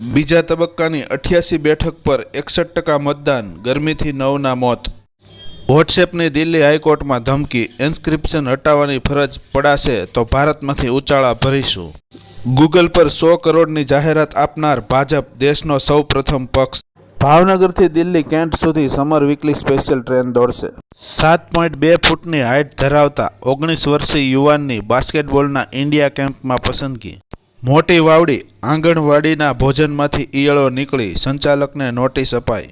બીજા તબક્કાની અઠ્યાસી બેઠક પર એકસઠ ટકા મતદાન, ગરમીથી નવના મોત. વોટ્સએપની દિલ્હી હાઈકોર્ટમાં ધમકી, ઇન્સ્ક્રિપ્શન હટાવવાની ફરજ પડાશે તો ભારતમાંથી ઉચાળા ભરીશું. ગૂગલ પર સો કરોડની જાહેરાત આપનાર ભાજપ દેશનો સૌ પ્રથમ પક્ષ. ભાવનગરથી દિલ્હી કેન્ટ સુધી સમર વીકલી સ્પેશિયલ ટ્રેન દોડશે. સાત પોઈન્ટ બે ફૂટની હાઇટ ધરાવતા ઓગણીસ વર્ષીય યુવાનની બાસ્કેટબોલના ઇન્ડિયા કેમ્પમાં પસંદગી. મોટી વાવડી આંગણવાડીના ભોજનમાંથી ઈયળો નીકળી સંચાલકને નોટિસ અપાઈ.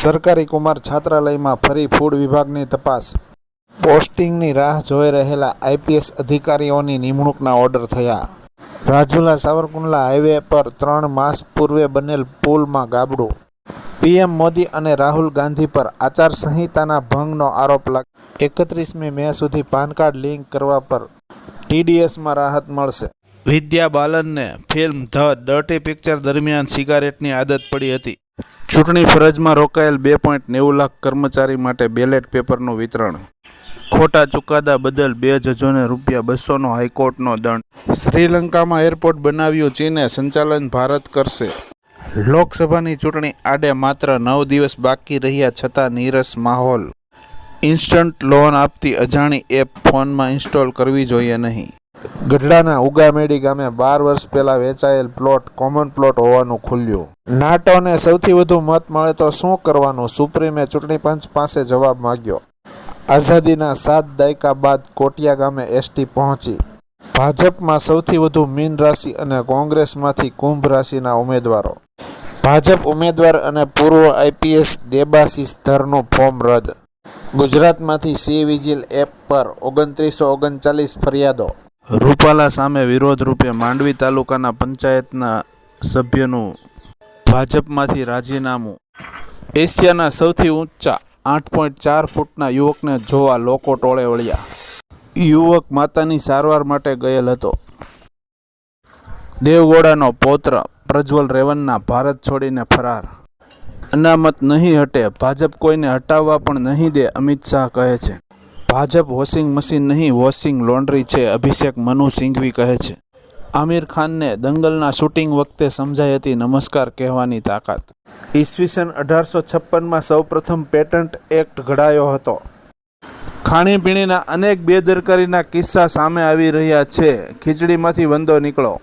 સરકારી કુમાર છાત્રાલયમાં ફરી ફૂડ વિભાગની તપાસ. પોસ્ટિંગની રાહ જોઈ રહેલા આઈપીએસ અધિકારીઓની નિમણૂકના ઓર્ડર થયા. રાજુલા સાવરકુંડલા હાઈવે પર ત્રણ માસ પૂર્વે બનેલ પુલમાં ગાબડું. પીએમ મોદી અને રાહુલ ગાંધી પર આચારસંહિતાના ભંગનો આરોપ લાગ, એકત્રીસમી મે સુધી પાન કાર્ડ લિંક કરવા પર ટીડીએસમાં રાહત મળશે. વિદ્યા બાલનને ફિલ્મ ધ ડર્ટી પિક્ચર દરમિયાન સિગારેટની આદત પડી હતી. ચૂંટણી ફરજમાં રોકાયેલ બે પોઈન્ટ નેવું લાખ કર્મચારી માટે બેલેટ પેપરનું વિતરણ. ખોટા ચુકાદા બદલ બે જજોને રૂપિયા બસોનો હાઈકોર્ટનો દંડ. શ્રીલંકામાં એરપોર્ટ બનાવ્યું ચીને સંચાલન ભારત કરશે. લોકસભાની ચૂંટણી આડે માત્ર નવ દિવસ બાકી રહ્યા છતાં નીરસ માહોલ. ઇન્સ્ટન્ટ લોન આપતી અજાણી એપ ફોનમાં ઇન્સ્ટોલ કરવી જોઈએ નહીં. ગઢડાના ઉગામેડી ગામે બાર વર્ષ પહેલા વેચાયેલ પ્લોટ કોમન પ્લોટ હોવાનું ખુલ્યું. નાટોને સૌથી વધુ મત મળે તો શું કરવાનું? સુપ્રીમે ચૂંટણી પંચ પાસે જવાબ માંગ્યો. આઝાદીના સાત દાયકા બાદ કોટિયા ગામે એસટી પહોંચી. ભાજપમાં સૌથી વધુ મીન રાશિ અને કોંગ્રેસમાંથી કુંભ રાશિના ઉમેદવારો. ભાજપ ઉમેદવાર અને પૂર્વ આઈપીએસ દેબાશીષ ધરનું ફોર્મ રદ. ગુજરાતમાંથી સી વિજિલ એપ પર ઓગણત્રીસો ઓગણચાલીસ ફરિયાદો. રૂપાલા સામે વિરોધ રૂપે માંડવી તાલુકાના પંચાયતના સભ્યનું ભાજપમાંથી રાજીનામું. એશિયાના સૌથી ઊંચા આઠ પોઈન્ટ ચાર ફૂટના યુવકને જોવા લોકો ટોળે વળ્યા. યુવક માતાની સારવાર માટે ગયેલ હતો. દેવગોડાનો પૌત્ર પ્રજ્વલ રેવન્ના ભારત છોડીને ફરાર. અનામત નહીં હટે, ભાજપ કોઈને હટાવવા પણ નહીં દે, અમિત શાહ કહે છે. ભાજપ વોશિંગ મશીન નહીં, વોશિંગ લોન્ડ્રી છે, અભિષેક મનુ સિંઘવી કહે છે. આમિર ખાનને દંગલના શૂટિંગ વખતે સમજાઈ હતી નમસ્કાર કહેવાની તાકાત. ઈસવીસન અઢારસો છપ્પનમાં સૌપ્રથમ પેટન્ટ એક્ટ ઘડાયો હતો. ખાણીપીણીના અનેક બેદરકારીના કિસ્સા સામે આવી રહ્યા છે. ખીચડીમાંથી વંદો નીકળો.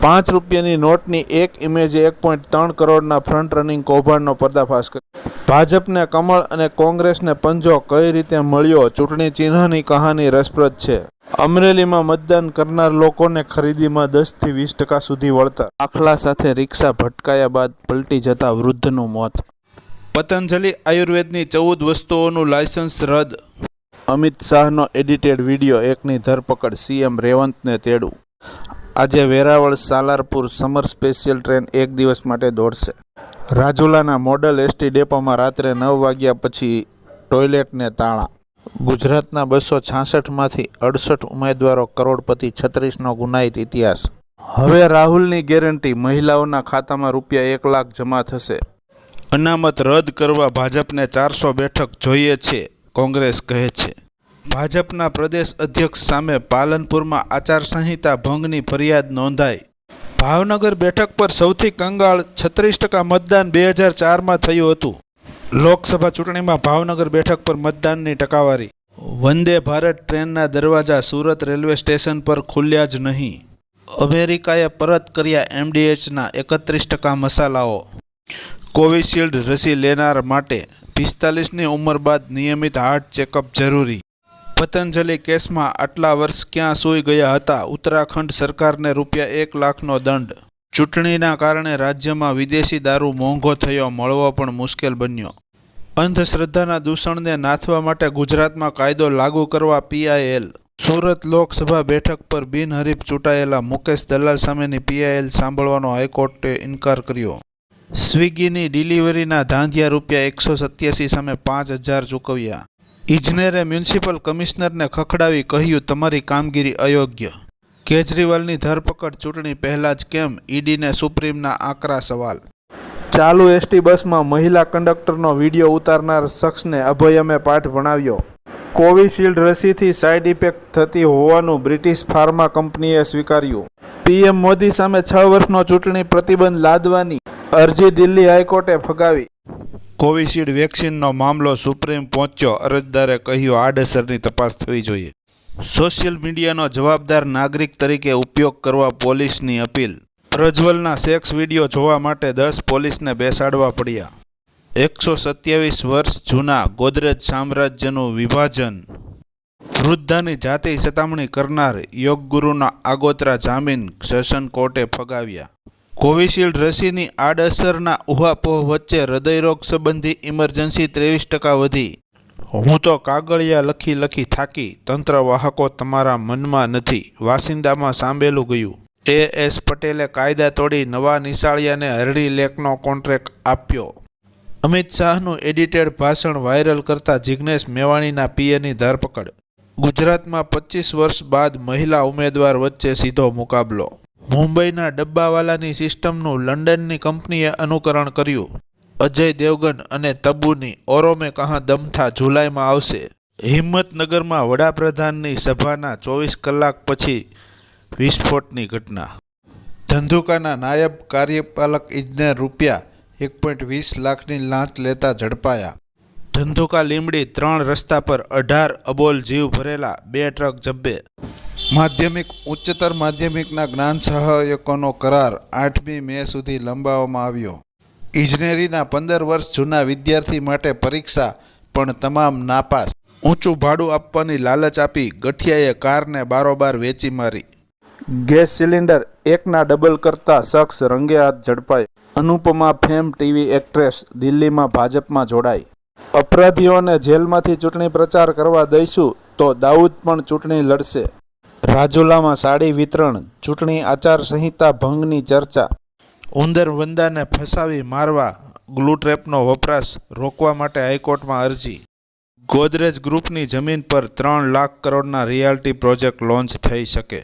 પાંચ રૂપિયાની નોટની એક ઇમેજે એક પોઈન્ટ ત્રણ કરોડના ફ્રન્ટ રનિંગ કૌભાંડનો પર્દાફાશ કર્યો. ભાજપને કમળ અને કોંગ્રેસને પંજો કઈ રીતે મળ્યો? ચૂંટણી ચિહ્નની કહાની રસપ્રદ છે. અમરેલીમાં મતદાન કરનાર લોકોને ખરીદીમાં દસથી વીસ ટકા સુધી વળતર. આખલા સાથે રિક્ષા ભટકાયા બાદ પલટી જતા વૃદ્ધનું મોત. પતંજલિ આયુર્વેદની ચૌદ વસ્તુઓનું લાયસન્સ રદ. અમિત શાહનો એડિટેડ વીડિયો એકની ધરપકડ, સીએમ રેવંતને તેડું આજે Veraval Salarpur summer special train એક દિવસ માટે દોડશે. રાજુલાના મોડલ એસટી ડેપોમાં રાત્રે નવ વાગ્યા પછી ટોયલેટને તાળા ગુજરાતના બસો છાસઠમાંથી અડસઠ ઉમેદવારો કરોડપતિ છત્રીસનો ગુનાહિત ઇતિહાસ. હવે રાહુલની ગેરંટી, મહિલાઓના ખાતામાં રૂપિયા એક લાખ જમા થશે. અનામત રદ કરવા ભાજપને ચારસો બેઠક જોઈએ છે, કોંગ્રેસ કહે છે. ભાજપના પ્રદેશ અધ્યક્ષ સામે પાલનપુરમાં આચારસંહિતા ભંગની ફરિયાદ નોંધાઈ. ભાવનગર બેઠક પર સૌથી કંગાળ છત્રીસ ટકા મતદાન બે હજાર ચારમાં થયું હતું. લોકસભા ચૂંટણીમાં ભાવનગર બેઠક પર મતદાનની ટકાવારી. વંદે ભારત ટ્રેનના દરવાજા સુરત રેલવે સ્ટેશન પર ખુલ્યા જ નહીં. અમેરિકાએ પરત કર્યા એમડીએચના એકત્રીસ ટકા મસાલાઓ. કોવિશિલ્ડ રસી લેનાર માટે પિસ્તાલીસની ઉંમર બાદ નિયમિત હાર્ટ ચેકઅપ જરૂરી. પતંજલિ કેસમાં આટલા વર્ષ ક્યાં સૂઈ ગયા હતા? ઉત્તરાખંડ સરકારને રૂપિયા એક લાખનો દંડ. ચૂંટણીના કારણે રાજ્યમાં વિદેશી દારૂ મોંઘો થયો, મળવો પણ મુશ્કેલ બન્યો. અંધશ્રદ્ધાના દૂષણને નાથવા માટે ગુજરાતમાં કાયદો લાગુ કરવા પીઆઈએલ સુરત લોકસભા બેઠક પર બિનહરીફ ચૂંટાયેલા મુકેશ દલાલ સામેની પીઆઈએલ સાંભળવાનો હાઈકોર્ટે ઇનકાર કર્યો. સ્વિગીની ડિલિવરીના ધાંધિયા રૂપિયા એકસો સત્યાસી સામે પાંચ હજાર ચૂકવ્યા. ઇજનેરે મ્યુનિસિપલ કમિશનરને ખખડાવી કહ્યું, તમારી કામગીરી અયોગ્ય. કેજરીવાલની ધરપકડ ચૂંટણી પહેલા જ કેમ? ઈડીને સુપ્રીમના આકરા સવાલ. ચાલુ એસટી બસમાં મહિલા કંડક્ટરનો વીડિયો ઉતારનાર શખ્સને અભયમે પાઠ ભણાવ્યો. કોવિશિલ્ડ રસીથી સાઇડ ઇફેક્ટ થતી હોવાનું બ્રિટિશ ફાર્મા કંપનીએ સ્વીકાર્યું. પીએમ મોદી સામે છ વર્ષનો ચૂંટણી પ્રતિબંધ લાદવાની અરજી દિલ્હી હાઈકોર્ટે ફગાવી. કોવિશિલ્ડ વેક્સિનનો મામલો સુપ્રીમ પહોંચ્યો. અરજદારે કહ્યું, આડઅસરની તપાસ થવી જોઈએ. સોશિયલ મીડિયાનો જવાબદાર નાગરિક તરીકે ઉપયોગ કરવા પોલીસની અપીલ. પ્રજ્વલના સેક્સ વીડિયો જોવા માટે દસ પોલીસને બેસાડવા પડ્યા. એકસો સત્યાવીસ વર્ષ જૂના ગોદરેજ સામ્રાજ્યનું વિભાજન. વૃદ્ધાની જાતિ સતામણી કરનાર યોગગુરુના આગોતરા જામીન સેશન કોર્ટે ફગાવ્યા. કોવિશિલ્ડ રસીની આડઅસરના ઉહાપોહ વચ્ચે હૃદયરોગ સંબંધી ઇમરજન્સી ત્રેવીસ ટકા વધી. હું તો કાગળિયા લખી લખી થાકી તંત્ર વાહકો તમારા મનમાં નથી, વાસિંદામાં સાંભેલું ગયું. એ. એસ. પટેલે કાયદા તોડી નવા નિશાળિયાને હરડી લેકનો કોન્ટ્રાક્ટ આપ્યો. અમિત શાહનું એડિટેડ ભાષણ વાયરલ કરતા જિગ્નેશ મેવાણીના પીએની ધરપકડ. ગુજરાતમાં પચીસ વર્ષ બાદ મહિલા ઉમેદવાર વચ્ચે સીધો મુકાબલો. મુંબઈના ડબ્બાવાલાની સિસ્ટમનું લંડનની કંપનીએ અનુકરણ કર્યું. અજય દેવગન અને તબ્બુની ઓરોમે કહા દમથા જુલાઈમાં આવશે. હિંમતનગરમાં વડાપ્રધાનની સભાના ચોવીસ કલાક પછી વિસ્ફોટની ઘટના. ધંધુકાના નાયબ કાર્યપાલક ઇજનેર રૂપિયા એક પોઈન્ટ વીસ લાખની લાંચ લેતા ઝડપાયા. ધંધુકા લીમડી ત્રણ રસ્તા પર અઢાર અબોલ જીવ ભરેલા, બે ટ્રક જબ્બે માધ્યમિક, ઉચ્ચતર માધ્યમિકના જ્ઞાન સહાયકોનો કરાર આઠમી મે સુધી લંબાવવામાં આવ્યો. ઇજનેરીના પંદર વર્ષ જૂના વિદ્યાર્થી માટે પરીક્ષા પણ તમામ નાપાસ. ઊંચું ભાડું આપવાની લાલચ આપી ગઠિયાએ કારને બારોબાર વેચી મારી. ગેસ સિલિન્ડર એકના ડબલ કરતા શખ્સ રંગે હાથ ઝડપાય. અનુપમા ફેમ ટીવી એક્ટ્રેસ દિલ્હીમાં ભાજપમાં જોડાઈ અપરાધીઓને જેલમાંથી ચૂંટણી પ્રચાર કરવા દઈશું તો દાઉદ પણ ચૂંટણી લડશે. રાજુલામાં સાડી વિતરણ, ચૂંટણી આચારસંહિતા ભંગની ચર્ચા. ઉંદર વંદાને ફસાવી મારવા, ગ્લુ ટ્રેપનો વપરાશ રોકવા માટે હાઈકોર્ટમાં અરજી. ગોદરેજ ગ્રુપની જમીન પર ત્રણ લાખ કરોડના રિયાલ્ટી પ્રોજેક્ટ લોન્ચ થઈ શકે.